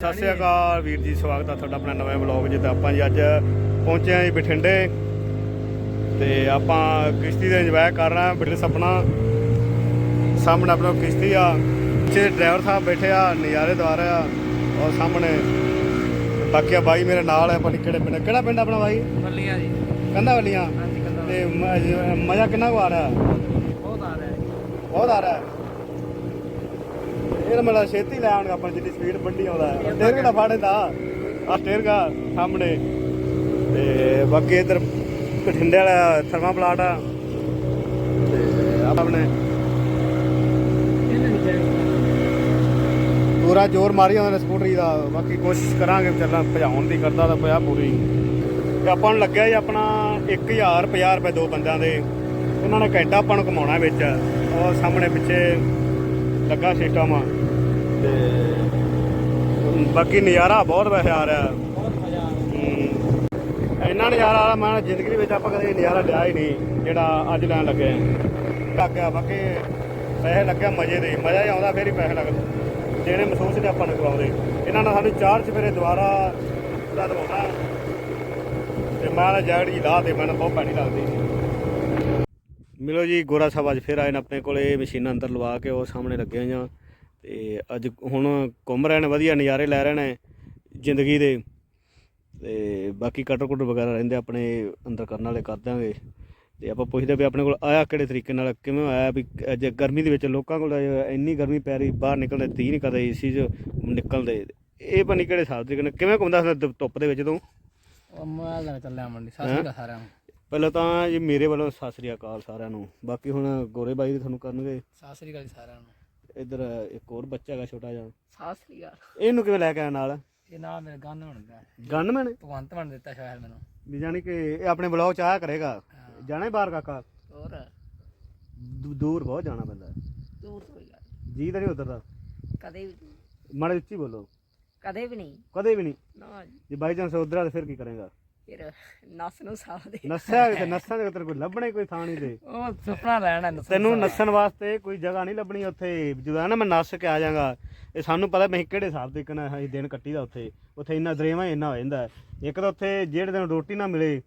ਸਤਿ ਸ਼੍ਰੀ ਅਕਾਲ ਵੀਰ ਜੀ ਸਵਾਗਤ ਹੈ ਤੁਹਾਡਾ ਆਪਣਾ ਨਵੇਂ ਵਲੌਗ ਜਿੱਥੇ ਆਪਾਂ ਜੀ ਅੱਜ ਪਹੁੰਚੇ ਹਾਂ ਜੀ ਬਠਿੰਡੇ। ਤੇ ਆਪਾਂ ਕਿਸ਼ਤੀ ਦੇ ਇੰਜੋਏ ਕਰ ਰਹੇ ਹਾਂ ਬਠਿੰਡੇ ਸਪਨਾ। ਸਾਹਮਣੇ ਆਪਣਾ ਕਿਸ਼ਤੀ ਆ ਪਿੱਛੇ ਡਰਾਈਵਰ ਸਾਹਿਬ ਬੈਠੇ ਆ ਨਜ਼ਾਰੇ ਦਵਾ ਰਹੇ ਆ ਔਰ ਸਾਹਮਣੇ ਬਾਕੀ ਆ ਬਾਈ ਮੇਰੇ ਨਾਲ ਹੈ ਨੀ ਕਿਹੜੇ ਪਿੰਡ ਕਿਹੜਾ ਪਿੰਡ ਆਪਣਾ ਬਾਈ? ਬੱਲੀਆਂ ਜੀ। ਕੰਧਾ ਕੰਦਾ ਤੇ ਮਜ਼ਾ ਕਿੰਨਾ ਕੁ ਆ ਰਿਹਾ? ਬਹੁਤ ਆ ਰਿਹਾ ਬਹੁਤ ਆ ਰਿਹਾ। ਇਹ ਤਾਂ ਛੇਤੀ ਲੈ ਆਉਣਗੇ ਆਪਾਂ ਜਿੱਦੀ ਸਪੀਡ ਵੱਡੀ ਆਉਂਦਾ ਸਟੇਅਰ ਕਿਹੜਾ ਫਾੜੇਦਾ ਆ ਸਟੇਅਰ ਦਾ ਸਾਹਮਣੇ। ਤੇ ਬਾਕੀ ਇਧਰ ਬਠਿੰਡੇ ਵਾਲਾ ਥਰਮਾ ਪਲਾਟ ਆ। ਤੇ ਆਪਣੇ ਪੂਰਾ ਜ਼ੋਰ ਮਾਰੀ ਉਹਨਾਂ ਨੇ ਸਕੂਟਰੀ ਦਾ। ਬਾਕੀ ਕੋਸ਼ਿਸ਼ ਕਰਾਂਗੇ ਚੱਲਾਂ, ਭਜਾਉਣ ਦੀ ਕਰਦਾ ਤਾਂ ਪਿਆ ਪੂਰੀ। ਤੇ ਆਪਾਂ ਨੂੰ ਲੱਗਿਆ ਜੀ ਆਪਣਾ 1050 ਰੁਪਏ ਦੋ ਬੰਦਿਆਂ ਦੇ। ਉਹਨਾਂ ਨੇ ਘੰਟਾ ਆਪਾਂ ਨੂੰ ਕਮਾਉਣਾ ਵਿੱਚ। ਉਹ ਸਾਹਮਣੇ ਪਿੱਛੇ ਲੱਗਾ ਸਿਸਟਮ। ਆ ਤੇ ਬਾਕੀ ਨਜ਼ਾਰਾ ਬਹੁਤ ਵੈਸੇ ਆ ਰਿਹਾ। ਬਹੁਤ ਮਜ਼ਾ ਆ ਇੰਨਾ ਨਜ਼ਾਰਾ ਆ ਮੈਂ ਜ਼ਿੰਦਗੀ ਵਿੱਚ ਆਪਾਂ ਕਦੇ ਨਜ਼ਾਰਾ ਲਿਆ ਹੀ ਨਹੀਂ ਜਿਹੜਾ ਅੱਜ ਲੈਣ ਲੱਗੇ ਆ। ਲੱਗਿਆ ਬਾਕੀ ਪੈਸੇ ਲੱਗਿਆ ਮਜ਼ੇ ਦੇ। ਮਜ਼ਾ ਹੀ ਆਉਂਦਾ ਫਿਰ ਹੀ ਪੈਸੇ ਲੱਗਦੇ। ਜਿਹੜੇ ਮਹਿਸੂਸ ਨਹੀਂ ਆਪਾਂ ਨੂੰ ਕਰਾਉਂਦੇ ਇਹਨਾਂ ਨੇ ਸਾਨੂੰ ਚਾਰ ਚਫੇਰੇ ਦੁਬਾਰਾ ਦਾ ਦਵਾਉਣਾ ਤੇ ਮੈਂ ਨਾ ਜੈਕਟ ਜੀ ਲਾ ਤੇ ਮੈਨੂੰ ਬਹੁਤ ਪੈਣੀ ਲੱਗਦੀ। ਮਿਲੋ ਜੀ ਗੋਰਾ ਸਾਹਿਬ ਅੱਜ ਫਿਰ ਆਏ ਨੇ ਆਪਣੇ ਕੋਲੇ। ਮਸ਼ੀਨਾਂ ਅੰਦਰ ਲਵਾ ਕੇ ਉਹ ਸਾਹਮਣੇ ਲੱਗੇ ਹੋਈਆਂ। ਤੇ ਅੱਜ ਹੁਣ ਘੁੰਮ ਰਹੇ ਨੇ ਵਧੀਆ ਨਜ਼ਾਰੇ ਲੈ ਰਹੇ ਨੇ ਜ਼ਿੰਦਗੀ ਦੇ। ਤੇ ਬਾਕੀ ਕਟਰ ਕੁਟਰ ਵਗੈਰਾ ਰਹਿੰਦੇ ਆਪਣੇ ਅੰਦਰ ਕਰਨ ਵਾਲੇ ਕਰ ਦਾਂਗੇ ਤੇ ਆਪਾਂ ਪੁੱਛਦੇ ਵੀ ਆਪਣੇ ਕੋਲ ਆਇਆ ਕਿਹੜੇ ਤਰੀਕੇ ਨਾਲ ਕਿਵੇਂ ਆਇਆ ਵੀ ਅੱਜ ਗਰਮੀ ਦੇ ਵਿੱਚ ਲੋਕਾਂ ਕੋਲ ਇੰਨੀ ਗਰਮੀ ਪੈ ਰਹੀ ਬਾਹਰ ਨਿਕਲਦੇ ਤੀ ਨਹੀਂ ਕਦੇ ਏਸੀ 'ਚ ਨਿਕਲਦੇ। ਇਹ ਪਤਾ ਨਹੀਂ ਕਿਹੜੇ ਹਿਸਾਬ ਨਾਲ ਕਿਵੇਂ ਘੁੰਮਦਾ ਹੁੰਦਾ ਧੁੱਪ ਦੇ ਵਿੱਚ ਤੂੰ? ਮੋਬਾਈਲ ਨਾਲ ਚੱਲਿਆ ਮੰਡੀ ਸਾਸੀ ਦਾ ਸਾਰਿਆਂ ਨੂੰ। ਪਹਿਲਾਂ ਤਾਂ ਜੀ ਮੇਰੇ ਵੱਲੋਂ ਸਤਿ ਸ੍ਰੀ ਅਕਾਲ ਸਾਰਿਆਂ ਨੂੰ ਬਾਕੀ ਹੁਣ ਗੋਰੇ ਬਾਈ ਦੇ ਤੁਹਾਨੂੰ ਕਰਨਗੇ। ਸਾਸਰੀ ਗੱਲ ਸਾਰਿਆਂ ਨੂੰ। ਇੱਧਰ ਇੱਕ ਹੋਰ ਬੱਚਾ ਹੈਗਾ ਛੋਟਾ ਜਿਹਾ। ਸਾਸਰੀ ਗੱਲ ਇਹਨੂੰ ਕਿਵੇਂ ਲੈ ਕੇ ਆਇਆ ਨਾਲ? ਇਹ ਨਾਲ ਮੇਰੇ ਗੰਨ ਬਣਦਾ ਗਨਮੈਨ? ਭਗਵੰਤ ਬਣ ਦਿੱਤਾ ਸ਼ਾਇਦ ਮੈਨੂੰ। ਵੀ ਜਾਨੀ ਕਿ ਇਹ ਆਪਣੇ ਬਲੌਗ ਚ ਆਇਆ ਕਰੇਗਾ। ਹਾਂ। ਜਾਣਾ ਹੀ ਬਾਹਰ ਕਾਕਾ। ਹੋਰ? ਦੂ- ਦੂਰ ਬਹੁਤ ਜਾਣਾ ਪੈਂਦਾ। ਦੂਰ ਤੋਂ ਯਾਰ ਜੀ ਤਾਂ ਨਹੀਂ ਉਤਰਦਾ ਕਦੇ ਵੀ ਮਾੜੇ ਉੱਚੀ ਬੋਲੋ। ਕਦੇ ਵੀ ਨਹੀਂ। ਕਦੇ ਵੀ ਨਹੀਂ। ਨਾ ਜੀ, ਜੇ ਬਾਈ ਚਾਂਸ ਉਧਰ ਆ ਤਾਂ ਫਿਰ ਕੀ ਕਰੇਗਾ? ਫਿਰ ਨਸ ਨੂੰ ਸਾਹ ਦੇ ਨੱਸਿਆ ਤੇ ਨੱਸਾਂ ਦੇ ਤੇਰੇ ਕੋਈ ਲੱਭਣਾ ਕੋਈ ਥਾਂ ਨਹੀਂ ਤੇ। ਉਹ ਸੁਪਨਾ ਲੈਣਾ ਨਸਲ ਤੈਨੂੰ ਨੱਸਣ ਵਾਸਤੇ ਕੋਈ ਜਗ੍ਹਾ ਨਹੀਂ ਲੱਭਣੀ ਉੱਥੇ। ਜਦੋਂ ਨਾ ਮੈਂ ਨੱਸ ਕੇ ਆ ਜਾਗਾ ਇਹ ਸਾਨੂੰ ਪਤਾ ਮੈਂ ਕਿਹੜੇ ਹਿਸਾਬ ਤੇ ਕਿਨਾ ਅਸੀਂ ਦਿਨ ਕੱਟੀ ਦਾ ਉੱਥੇ। ਉੱਥੇ ਇੰਨਾ ਦਰੇਵਾ ਇੰਨਾ ਹੋ ਜਾਂਦਾ। ਇੱਕ ਤਾਂ ਉੱਥੇ ਜਿਹੜੇ ਦਿਨ ਰੋਟੀ ਨਾ ਮਿਲੇ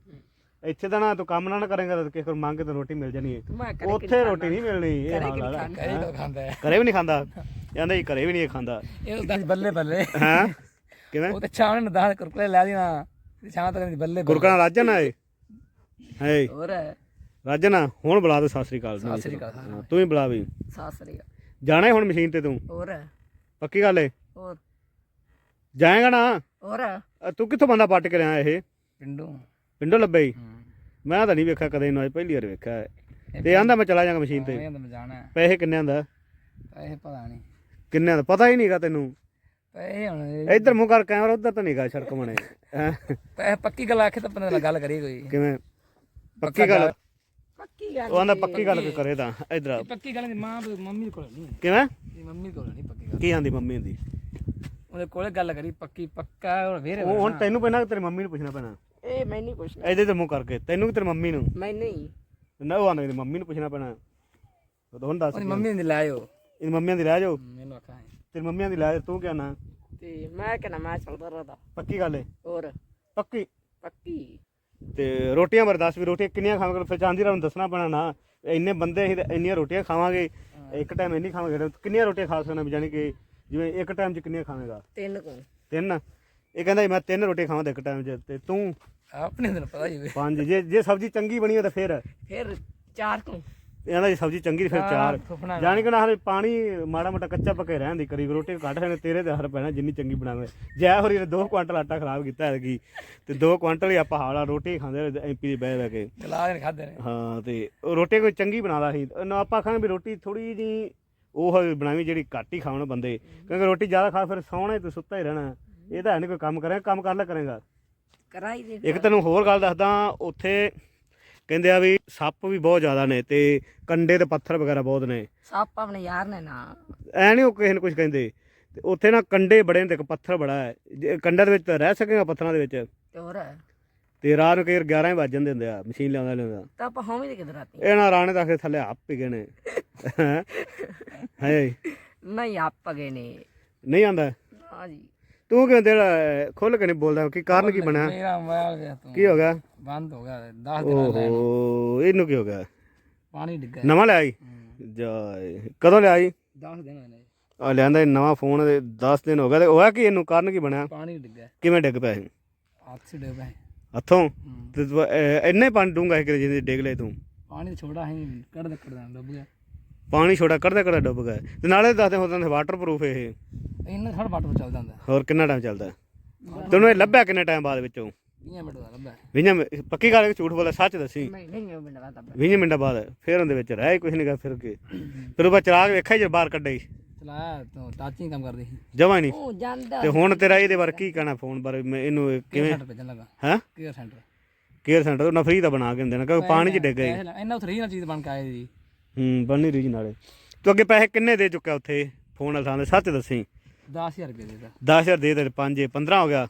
ਇੱਥੇ ਤਾਂ ਨਾ ਤੂੰ ਕੰਮ ਨਾ ਕਰੇਗਾ ਤਾਂ ਕਿਸੇ ਕੋਲ ਮੰਗ ਕੇ ਤਾਂ ਰੋਟੀ ਮਿਲ ਜਾਣੀ ਹੈ ਉੱਥੇ ਰੋਟੀ ਨਹੀਂ ਮਿਲਣੀ ਇਹ ਘਰੇ ਹਾਲ ਹੈ? ਘਰੇ ਵੀ ਨਹੀਂ ਖਾਂਦਾ। ਕਹਿੰਦਾ ਜੀ ਘਰੇ ਵੀ ਨਹੀਂ ਇਹ ਖਾਂਦਾ। ਇਹ ਬੱਲੇ ਬੱਲੇ। ਹਾਂ? ਕਿਵੇਂ? ਉਹ ਤੇ ਛਾਣ ਨੂੰ ਦਾਲ ਕੁਰਕਲੇ ਲੈ ਦੇਣਾ ਤੇ ਛਾਂ ਤੱਕ ਦੀ ਬੱਲੇ ਗੁਰਕਣਾ ਰਾਜਨ ਆਏ ਹੈ। ਹੋਰ ਰਾਜਨ ਹੁਣ ਬੁਲਾ ਦੇ ਸਤਿ ਸ੍ਰੀ ਅਕਾਲ। ਸਤਿ ਸ੍ਰੀ ਅਕਾਲ ਤੂੰ ਹੀ ਬੁਲਾ ਵੀ। ਸਾਸਰੀ ਜਾਣਾ ਹੁਣ ਮਸ਼ੀਨ ਤੇ ਤੂੰ? ਹੋਰ ਪੱਕੀ ਗੱਲ ਏ? ਹੋਰ। ਜਾਏਗਾ ਨਾ? ਹੋਰ ਅ, ਤੂੰ ਕਿੱਥੋਂ ਬੰਦਾ ਪੱਟ ਕੇ ਲਿਆ ਇਹ? ਪਿੰਡੋਂ। ਪਿੰਡੋਂ ਲੱਭੇ ਈ? ਹੂੰ। ਮੈਂ ਤਾਂ ਨਹੀਂ ਵੇਖਿਆ ਕਦੇ ਇਹਨੂੰ ਅੱਜ ਪਹਿਲੀ ਵਾਰ ਵੇਖਿਆ ਹੈ। ਤੇ ਆਂਦਾ ਮੈਂ ਚਲਾ ਜਾਗਾ ਮਸ਼ੀਨ ਤੇ। ਇਹ ਜਾਣਾ ਹੈ। ਪੈਸੇ ਕਿੰਨੇ ਆਂਦਾ? ਪੈਸੇ ਪਤਾ ਨਹੀਂ। ਕਿੰਨੇ ਆਂਦਾ? ਪਤਾ ਹੀ ਨਹੀਂਗਾ ਤੈਨੂੰ। ਪੈਸੇ ਹੁਣ ਇੱਧਰ ਮੂੰਹ ਕਰ ਕੈਮਰਾ ਉੱਧਰ ਤਾਂ ਨਹੀਂਗਾ ਸੜਕ ਬਣੇ? ਪੈਸੇ ਪੱਕੀ ਗੱਲ ਆਖੇ ਤਾਂ ਬੰਦੇ ਨਾਲ ਗੱਲ ਕਰੀ ਕੋਈ। ਕਿਵੇਂ? ਪੱਕੀ ਗੱਲ? ਪੱਕੀ ਗੱਲ ਉਹ ਆਂਦਾ ਪੱਕੀ ਗੱਲ ਕੋਈ ਕਰੇ ਤਾਂ ਇੱਧਰ ਪੱਕੀ ਗੱਲ ਦੀ ਮਾਂ ਮੰਮੀ ਕੋਲ ਨਹੀਂ ਕਿਵੇਂ? ਮੰਮੀ ਕੋਲ ਨਹੀਂ ਪੱਕੀ ਗੱਲ। ਕੀ ਆਂਦੀ ਮੰਮੀ ਦੀ ਉਹਦੇ ਕੋਲੇ ਗੱਲ ਕਰੀ ਪੱਕੀ ਪੱਕਾ ਹੋਰ ਫੇਰ ਉਹ ਹੁਣ ਤੈਨੂੰ ਪੈਣਾ ਤੇਰੀ ਮੰਮੀ ਨੂੰ ਪੁੱਛਣਾ ਪੈਣਾ? ਇਹ ਮੈਂ ਨਹੀਂ ਪੁੱਛਣਾ। ਇਹਦੇ ਤੇ ਮੂੰਹ ਕਰਕੇ ਤੈਨੂੰ ਕਿ ਤੇਰੀ ਮੰਮੀ ਨੂੰ? ਮੈਂ ਨਹੀਂ। ਨਾ ਉਹ ਆਂਦਾ ਮੰਮੀ ਨੂੰ ਪੁੱਛਣਾ ਪੈਣਾ। ਉਹ ਤਾਂ ਹੁਣ ਦੱਸ ਮੰਮੀ ਨੇ ਲਾਇਓ ਇਹ ਮੰਮੀਆਂ ਦੀ ਲੈ ਜਾਓ। ਮੈਨੂੰ ਆਖਾਂ। ਤੇਰੀ ਮੰਮੀਆਂ ਦੀ ਲੈ ਜਾ, ਤੂੰ ਕਿਆ ਨਾ? ਤੇ ਮੈਂ ਕਹਿੰਦਾ ਮੈਂ ਚੱਲਦਾ ਰਹਦਾ ਪੱਕੀ ਗੱਲ ਏ? ਹੋਰ? ਪੱਕੀ? ਪੱਕੀ। ਤੇ ਰੋਟੀਆਂ ਬਾਰੇ ਦੱਸ ਵੀ ਰੋਟੀਆਂ ਕਿੰਨੀਆਂ ਖਾਵਾਂਗੇ? ਫਿਰ ਚਾਂਦੀ ਨੂੰ ਦੱਸਣਾ ਪੈਣਾ ਨਾ। ਇੰਨੇ ਬੰਦੇ ਅਸੀਂ ਤੇ ਇੰਨੀਆਂ ਰੋਟੀਆਂ ਖਾਵਾਂਗੇ ਇੱਕ ਟਾਈਮ ਇੰਨੀ ਖਾਵਾਂਗੇ ਕਿੰਨੀਆਂ ਰੋਟੀਆਂ ਖਾ ਸਕਣਾ ਜਾਣੀ ਕਿ ਜਿਵੇਂ ਇੱਕ ਟਾਈਮ 'ਚ ਕਿੰਨੀਆਂ ਖਾਵੇਂਗਾ? ਤਿੰਨ ਕੋ। ਤਿੰਨ? ਇਹ ਕਹਿੰਦਾ ਮੈਂ ਤਿੰਨ ਰੋਟੀਆਂ ਖਾਵਾਂ ਇੱਕ ਟਾਈਮ 'ਚ ਤੇ ਤੂੰ? ਆਪਣੇ ਦਿਨ ਪਤਾ ਹੀ ਪੰਜ ਜੇ ਜੇ ਸਬਜ਼ੀ ਚੰਗੀ ਬਣੀ ਹੋ ਤਾਂ ਫਿਰ? ਫਿਰ ਚਾਰ ਕੋ। ਇਹਨਾਂ ਦੀ ਸਬਜ਼ੀ ਚੰਗੀ ਫਿਰ ਚਾਰ। ਸੁਪਨਾ ਜਾਣੀ ਕਿ ਨਾ ਹਲੇ ਪਾਣੀ ਮਾੜਾ ਮੋਟਾ ਕੱਚਾ ਪੱਕੇ ਰਹਿਣ ਦੀ ਕਰੀ ਰੋਟੀ ਘੱਟ ਹੈ ਤੇਰੇ ਤੇ ਹਰ ਪੈਣਾ ਜਿੰਨੀ ਚੰਗੀ ਬਣਾਵੇ। ਜੈ ਹੋਰੀ ਨੇ 2 ਕੁਆਂਟਲ ਆਟਾ ਖਰਾਬ ਕੀਤਾ ਹੈ ਤੇ 2 ਕੁਆਂਟਲ ਹੀ ਆਪਾਂ ਹਾਲਾ ਰੋਟੀ ਖਾਂਦੇ ਐਮਪੀ ਦੀ ਬਹਿ ਬਹਿ ਕੇ। ਗਲਾ ਦੇ ਖਾਦੇ ਨੇ। ਹਾਂ ਤੇ ਰੋਟੀ ਕੋਈ ਚੰਗੀ ਬਣਾਦਾ ਸੀ। ਨਾ ਆਪਾਂ ਖਾਂਗੇ ਵੀ ਰੋਟੀ ਥੋੜੀ ਜੀ ਉਹ ਬਣਾਵੀ ਜਿਹੜੀ ਘੱਟ ਹੀ ਖਾਣ ਬੰਦੇ। ਕਿਉਂਕਿ ਰੋਟੀ ਜ਼ਿਆਦਾ ਖਾ ਫਿਰ ਸੌਣਾ ਹੀ ਤੇ ਸੁੱਤਾ ਹੀ ਰਹਿਣਾ। ਇਹ ਤਾਂ ਹੈ ਨਹੀਂ ਕੋਈ ਕੰਮ ਕਰੇ ਕੰਮ ਕਰ ਲੈ ਕਰੇਗਾ। ਕਰਾਈ ਦੇ ਇੱਕ ਤੈਨੂੰ ਹੋਰ ਗੱਲ ਦੱਸਦਾ ਉੱਥੇ ਕਹਿੰਦੇ ਆ ਵੀ ਸੱਪ ਵੀ ਬਹੁਤ ਜ਼ਿਆਦਾ ਨੇ ਤੇ ਕੰਡੇ ਤੇ ਪੱਥਰ ਵਗੈਰਾ ਬਹੁਤ ਨੇ। ਸੱਪ ਆਪਣੇ ਯਾਰ ਨੇ ਨਾ। ਐ ਨਹੀਂ ਉਹ ਕਿਸੇ ਨੂੰ ਕੁਝ ਕਹਿੰਦੇ। ਤੇ ਉੱਥੇ ਨਾ ਕੰਡੇ ਬੜੇ ਨੇ ਤੇ ਪੱਥਰ ਬੜਾ ਹੈ। ਜੇ ਕੰਡੇ ਦੇ ਵਿੱਚ ਤਾਂ ਰਹਿ ਸਕੇਗਾ ਪੱਥਰਾਂ ਦੇ ਵਿੱਚ। ਤੇ ਹੋਰ ਤੇ ਰਾਤ ਨੂੰ ਕਈ ਵਾਰ 11 ਵਜ ਜਾਂਦੇ ਹੁੰਦੇ ਆ ਮਸ਼ੀਨ ਲਿਆਉਂਦਾ ਲਿਆਉਂਦਾ। ਤਾਂ ਆਪਾਂ ਹੋਵੇਂ ਦੇ ਕਿਧਰ ਆਤੀ ਇਹ ਨਾ ਰਾਣੇ ਤੱਕ ਥੱਲੇ ਆਪ ਪੀ ਗਏ ਨੇ। ਹੈ? ਨਹੀਂ ਆਪ ਗਏ ਨੇ। ਨਹੀਂ ਆਂਦਾ ਹਾਂ ਜੀ। ਤੂੰ ਕਿਉਂ ਦਿਲ ਖੁੱਲ ਕੇ ਨਹੀਂ ਬੋਲਦਾ? ਕੀ ਕਾਰਨ ਕੀ ਬਣਿਆ? ਮੇਰਾ ਮੋਬਾਈਲ ਗਿਆ ਤੂੰ। ਕੀ ਹੋ ਗਿਆ? ਬੰਦ ਹੋ ਗਿਆ 10 ਦਿਨਾਂ ਦਾ ਓਹੋ ਇਹਨੂੰ ਕੀ ਹੋ ਗਿਆ? ਪਾਣੀ ਡਿੱਗਾ ਨਵਾਂ ਲਿਆਈ? ਜਾਏ ਕਦੋਂ ਲਿਆਈ? 10 ਦਿਨ ਹੋਏ ਨੇ ਆ ਲਿਆਂਦਾ ਇਹ ਨਵਾਂ ਫੋਨ 10 ਦਿਨ ਹੋ ਗਏ। ਤੇ ਹੋਇਆ ਕੀ ਇਹਨੂੰ? ਕਾਰਨ ਕੀ ਬਣਿਆ? ਪਾਣੀ ਡਿੱਗਾ ਕਿਵੇਂ ਡਿੱਗ ਪਿਆ ਇਹ? ਹੱਥ ਸੇ ਡਿੱਗਾ ਹੱਥੋਂ? ਤੇ ਤੂੰ, ਅਹ, ਇੰਨੇ ਪਾਣੀ ਡੂੰਗਾ ਕਿ ਜਿੰਦੇ ਡਿੱਗ ਲਏ ਤੂੰ? ਪਾਣੀ ਛੋੜਾ ਹੈ ਕੱਢਦਾ ਕੱਢਦਾ ਡੁੱਬ ਗਿਆ। ਪਾਣੀ ਛੋੜਾ ਕੱਢਦਾ ਕੱਢਦਾ ਡੁੱਬ ਗਿਆ। ਤੇ ਨਾਲੇ ਦੱਸਦੇ ਹੋ ਤਾਂ ਵਾਟਰਪ੍ਰੂਫ ਇਹ। ਇੰਨਾ ਥੋੜਾ ਵਾਟਰ ਚੱਲਦਾ ਹੁੰਦਾ ਹੋਰ ਕਿੰਨਾ ਟਾਈਮ ਚੱਲਦਾ? ਤੈਨੂੰ ਇਹ ਲੱਭਿਆ ਕਿੰਨੇ ਟਾਈਮ ਬਾਅਦ ਵਿੱਚੋਂ? 20 ਮਿੰਟ ਦਾ ਲੱਭਾ ਵੀਹਾਂ ਮਿੰ- ਪੱਕੀ ਗੱਲ ਹੈ ਕਿ ਝੂਠ ਬੋਲਦਾ ਸੱਚ ਦੱਸੀ? ਮੈਂ ਨਹੀਂ ਬਣਵਾ ਤਾਂ 20 ਮਿੰਟਾਂ ਬਾਅਦ ਫਿਰ ਉਹਦੇ ਵਿੱਚ ਰਹਿ ਕੁਝ ਨਹੀਂ ਗਾ ਫਿਰ ਕੇ ਫਿਰ ਉਹ ਬਾਅਦ ਚਰਾਗ ਵੇਖਿਆ ਜੇ ਬਾਹਰ ਕੱਢੇ ਚਲਾਇਆ ਤੂੰ ਟਾਚਿੰਗ ਕੰਮ ਕਰਦੀ ਸੀ। ਜਮਾ ਨਹੀਂ ਉਹ ਜਾਂਦਾ। ਤੇ ਹੁਣ ਤੇਰਾ ਇਹਦੇ ਬਾਰੇ ਕੀ ਕਹਿਣਾ ਫੋਨ ਬਾਰੇ? ਮੈਂ ਇਹਨੂੰ ਇਹ ਕਿਵੇਂ ਸੈਂਟਰ ਭੇਜਣ ਲੱਗਾ। ਹੈ? ਕੇਅਰ ਸੈਂਟਰ ਕੇਅਰ ਸੈਂਟਰ ਉਹਨਾਂ ਫ੍ਰੀ ਦਾ ਬਣਾ ਕੇ ਦਿੰਦੇ ਨੇ ਕਿਉਂਕਿ ਪਾਣੀ 'ਚ ਡਿੱਗ ਗਏ। ਇੰਨਾ ਉਥੇ ਨਾਲ ਚੀਜ਼ ਬਣ ਕੇ ਆਏ ਜੀ ਹੂੰ ਬਣੀ ਰੀਜ ਨਾਲੇ ਤੂੰ ਅੱਗੇ ਪੈਸੇ ਕਿੰਨੇ ਦੇ ਚੁੱਕਿਆ ਉੱਥੇ? ਫੋਨ ਨਾਲ ਸਾਹਮਣੇ ਸੱਚ ਦੱਸੀ। 10000 ਰੁਪਏ ਦੇਦਾ 10000 ਦੇ ਦੇ 5 15 ਹੋ ਗਿਆ।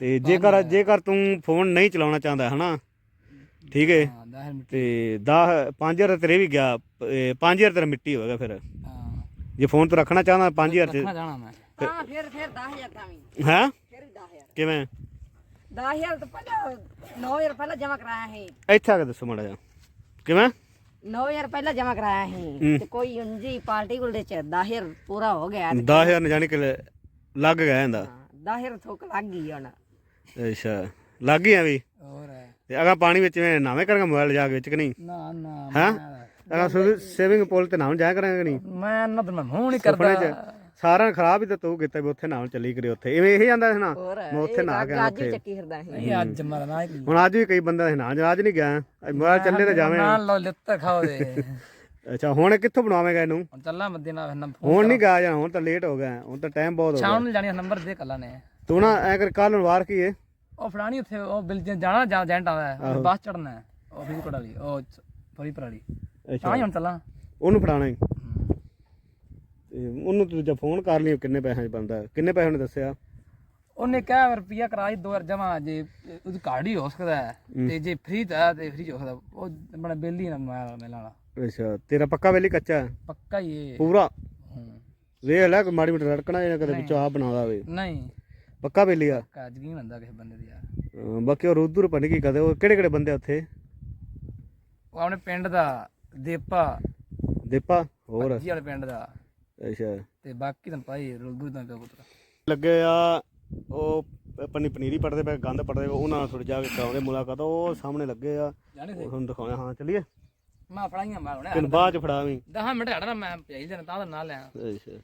ਤੇ ਜੇਕਰ ਜੇਕਰ ਤੂੰ ਫੋਨ ਨਹੀਂ ਚਲਾਉਣਾ ਚਾਹੁੰਦਾ ਹਨਾ? ਠੀਕ ਹੈ ਹਾਂ 10 ਮਿੰਟ। ਤੇ 10 5000 ਤੇਰੇ ਵੀ ਗਿਆ 5000 ਤੇਰਾ ਮਿੱਟੀ ਹੋਵੇਗਾ ਫਿਰ। ਹਾਂ। ਜੇ ਫੋਨ ਤੂੰ ਰੱਖਣਾ ਚਾਹੁੰਦਾ 5000 ਰੱਖਣਾ ਜਾਣਾ ਮੈਂ। ਹਾਂ ਫਿਰ ਫਿਰ 10000 ਤਾਂ ਵੀ। ਹੈ? ਫਿਰ ਵੀ 10000 ਕਿਵੇਂ? 10000 ਤਾਂ ਪਹਿਲਾਂ 9000 ਪਹਿਲਾਂ ਜਮਾ ਕਰਾਇਆ ਸੀ। ਇੱਥੇ ਆ ਕੇ ਦੱਸੋ ਮਾੜਾ ਜਿਹਾ। ਕਿਵੇਂ? 9000 ਪਹਿਲਾਂ ਜਮਾ ਕਰਾਇਆ ਸੀ। ਤੇ ਕੋਈ ਉਂਜੀ ਪਾਰਟੀ ਕੋਲ ਦੇ ਚ 10000 ਪੂਰਾ ਹੋ ਗਿਆ 10000 ਨੇ ਜਾਣੀ ਕਿ ਲੱਗ ਗਿਆ ਇਹਦਾ 10000 ਥੋਕ ਲੱਗ ਗਈ ਹੁਣ। ਅੱਛਾ ਲੱਗ ਗਿਆ ਵੀ? ਹੋਰ ਹੈ। ਤੇ ਅਗਾ ਪਾਣੀ ਵਿੱਚ ਮੈਂ ਨਾਵੇਂ ਕਰਾਂਗਾ ਮੋਬਾਈਲ ਜਾ ਕੇ ਵਿੱਚ ਕਿ ਨਹੀਂ? ਨਾ ਨਾ ਹੈਂ? ਅਗਾ ਸੇਵਿੰਗ ਪੁੱਲ ਤੇ ਨਾਮ ਜਾਇਆ ਕਰਾਂਗੇ ਕਿ ਨਹੀਂ? ਮੈਂ ਨਾ ਤਾਂ ਮੈਂ ਨਹੀਂ ਸੁਪਨੇ ਕਰਦਾ। ਸਾਰਾ ਖਰਾਬ ਹੀ ਤਾਂ ਤੂੰ ਕੀਤਾ ਵੀ ਉੱਥੇ ਨਾਲ ਚੱਲੀ ਕਰੇ ਉੱਥੇ। ਇਵੇਂ ਇਹ ਜਾਂਦਾ ਸੀ ਨਾ ਹੋਰ ਮੈਂ ਉੱਥੇ ਨਾ ਗਿਆ ਅੱਜ ਉੱਥੇ। ਚੱਕੀ ਫਿਰਦਾ ਸੀ। ਇਹ ਅੱਜ ਮਰ ਨਾ ਹੀ ਹੁਣ ਅੱਜ ਵੀ ਕਈ ਬੰਦੇ ਨਾ ਅੱਜ ਨਹੀਂ ਗਿਆ। ਮੋਬਾਈਲ ਚੱਲੇ ਤੇ ਜਾਵੇਂ। ਨਾ ਲੋ ਲਿੱਤ ਖਾਓ ਦੇ। ਅੱਛਾ ਹੁਣ ਕਿੱਥੋਂ ਬਣਾਵੇਂਗਾ ਇਹਨੂੰ? ਹੁਣ ਚੱਲਾਂ ਮੱਦੇ ਨਾਲ ਨਾ ਹੁਣ ਨਹੀਂ ਗਿਆ ਜਾਂ ਹੁਣ ਤਾਂ ਲੇਟ ਹੋ ਗਿਆ। ਹੁਣ ਤਾਂ ਟਾਈਮ ਬਹੁਤ ਹੋ ਗਿਆ। ਸ਼ਾਮ ਨੂੰ ਜਾਣੀ ਨੰਬਰ ਦੇ ਕੱਲਾ ਨੇ ਤੂੰ ਨਾ ਐ ਕਰ ਕੱਲ ਨੂੰ ਵਾਰ ਕੀ ਏ? ਉਹ ਫਲਾਣੀ ਉੱਥੇ ਉਹ ਬਿਲ ਜਾਣਾ ਜਾਂ ਜੈਂਟ ਆਉਂਦਾ ਹੈ ਬੱਸ ਚੜਨਾ ਹੈ। ਉਹ ਵੀ ਵਾਲੀ ਉਹ ਫਰੀਪੁਰ ਵਾਲੀ ਅੱਛਾ। ਹੀ ਹੁਣ ਚੱਲਾਂ। ਉਹਨੂੰ ਫੜਾਣਾ ਹੀ। ਤੇ ਉਹਨੂੰ ਤੂੰ ਜੇ ਫੋਨ ਕਰ ਲਈ ਕਿੰਨੇ ਪੈਸਿਆਂ 'ਚ ਬਣਦਾ? ਕਿੰਨੇ ਪੈਸੇ ਉਹਨੇ ਦੱਸਿਆ? ਉਹਨੇ ਕਿਹਾ ਰੁਪਿਆ ਕਰਾਈ 2000 ਜਮਾ ਜੇ ਉਹਦੀ ਕਾਰਡ ਹੀ ਹੋ ਸਕਦਾ ਹੈ। ਤੇ ਜੇ ਫ੍ਰੀ ਤਾਂ ਤੇ ਫ੍ਰੀ ਹੋ ਸਕਦਾ। ਉਹ ਬੜਾ ਬਿੱਲ ਨਾ ਮਾਰ ਮੇਲਾ ਵਾਲਾ ਅੱਛਾ ਤੇਰਾ ਪੱਕਾ ਵੇਲੀ ਕੱਚਾ ਹੈ? ਪੱਕਾ ਹੀ ਇਹ। ਪੂਰਾ? ਹੂੰ। ਵੇਖ ਲੈ ਕੋਈ ਮਾੜੀ ਮੋਟੀ ਰੜਕਣਾ ਜਾਂ ਕਦੇ ਵਿੱਚੋਂ ਆ ਬਣਾਉਂਦਾ ਹੋਵੇ ਨਹੀਂ। ਪੱਕਾ ਵੇਲੀ ਆ? ਪੱਕਾ ਯਕੀਨ ਹੁੰਦਾ ਕਿਸੇ ਬੰਦੇ ਦੀ ਯਾਰ। ਅਹ ਬਾਕੀ ਉਹ ਰੋਦੂਰ ਪਣੀ ਕੀ ਕਦੇ ਉਹ ਕਿਹੜੇ ਕਿਹੜੇ ਬੰਦੇ ਆ ਉੱਥੇ? ਉਹ ਆਪਣੇ ਪਿੰਡ ਦਾ ਦੀਪਾ। ਦੀਪਾ? ਹੋਰ। ਜੀ ਵਾਲੇ ਪਿੰਡ ਦਾ। ਅੱਛਾ। ਤੇ ਬਾਕੀ ਤਾਂ ਭਾਈ ਰੁਲਦੂ ਤਾਂ ਪਿਆ ਪੁੱਤਰ। ਲੱਗੇ ਆ ਉਹ ਪਨੀ ਪਨੀਰੀ ਪੜਦੇ ਪਏ ਗੰਦ ਪੜਦੇ ਪਏ ਉਹਨਾਂ ਨਾਲ ਥੋੜੀ ਜਾ ਕੇ ਕਰਾਉਂਦੇ ਮੁਲਾਕਾਤ ਉਹ ਸਾਹਮਣੇ ਲੱਗੇ ਆ। ਜਾਣੇ ਉਹ ਤੁਹਾਨੂੰ ਦਿਖਾਉਣਾ ਹਾਂ ਚੱਲੀਏ। ਮੈਂ ਫੜਾਈਆਂ ਮੈਂ ਹੁਣੇ ਤੈਨੂੰ ਬਾਅਦ ਚ ਫੜਾਵੀਂ। 10 ਮਿੰਟ ਹਟਣਾ ਮੈਂ ਭੇਜ ਦੇਣਾ ਤਾਂ ਉਹਦਾ ਨਾਂ ਅੱਛਾ।